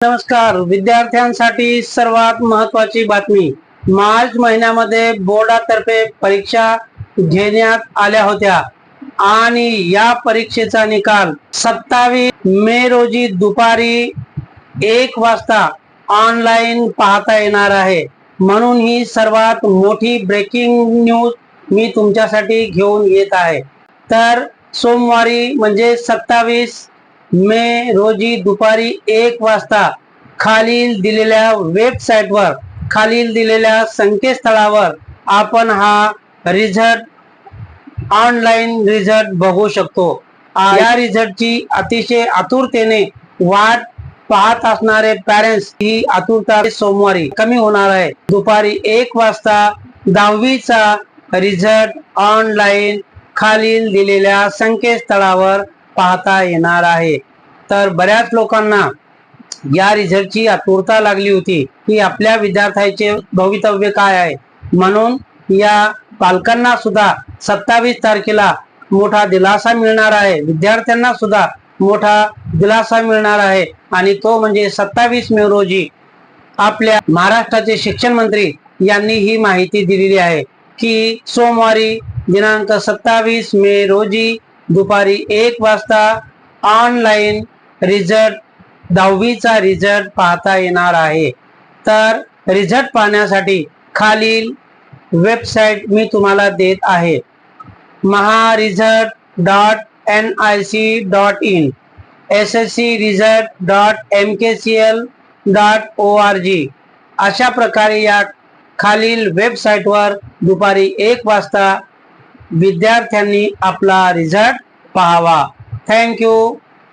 नमस्कार. विद्यार्थ्यांसाठी सर्वात महत्वाची बातमी. मार्च महिन्यामध्ये बोर्डातर्फे परीक्षा घेण्यात आल्या होत्या. आणि या परीक्षेचा निकाल सत्तावीस मे रोजी दुपारी एक वाजता ऑनलाईन पाहता येणार आहे. म्हणून ही सर्वात मोठी ब्रेकिंग न्यूज मी तुमच्यासाठी घेऊन येत आहे. तर सोमवारी म्हणजे सत्तावीस मे रोजी दुपारी एक वाजता खालील दिलेल्या वेबसाईटवर खालील दिलेल्या संकेतस्थळावर आपण हा रिझल्ट ऑनलाईन रिझल्ट बघू शकतो. या रिझल्टची अतिशय आतुरतेने वाट पाहत असणारे पॅरेंट्स ही आतुरता सोमवारी कमी होणार आहे. दुपारी एक वाजता दहावीचा रिझल्ट ऑनलाईन खालील दिलेल्या संकेतस्थळावर पाहता येणार आहे. तर बऱ्याच लोकांना या रिझल्टची आतुरता लागली होती की आपल्या विद्यार्थ्याचे भवितव्य काय आहे. म्हणून या पालकांना सुद्धा सत्तावीस तारखेला मोठा दिलासा मिळणार आहे. विद्यार्थ्यांना सुद्धा मोठा दिलासा मिळणार आहे. आणि तो म्हणजे सत्तावीस मे रोजी आपल्या महाराष्ट्राचे शिक्षण मंत्री यांनी ही माहिती दिलेली आहे की सोमवारी दिनांक सत्तावीस मे रोजी दुपारी एक वाजता ऑनलाईन रिझल्ट दहावीचा रिझल्ट पाहता येणार आहे. तर रिझल्ट पाहण्यासाठी खालील वेबसाईट मी तुम्हाला देत आहे. Maha result dot N I C dot in S S C result dot M K C L dot O R G अशा प्रकारे या खालील वेबसाईटवर दुपारी एक वाजता विद्यार्थ्यांनी आपला रिझल्ट पाहावा. थँक्यू.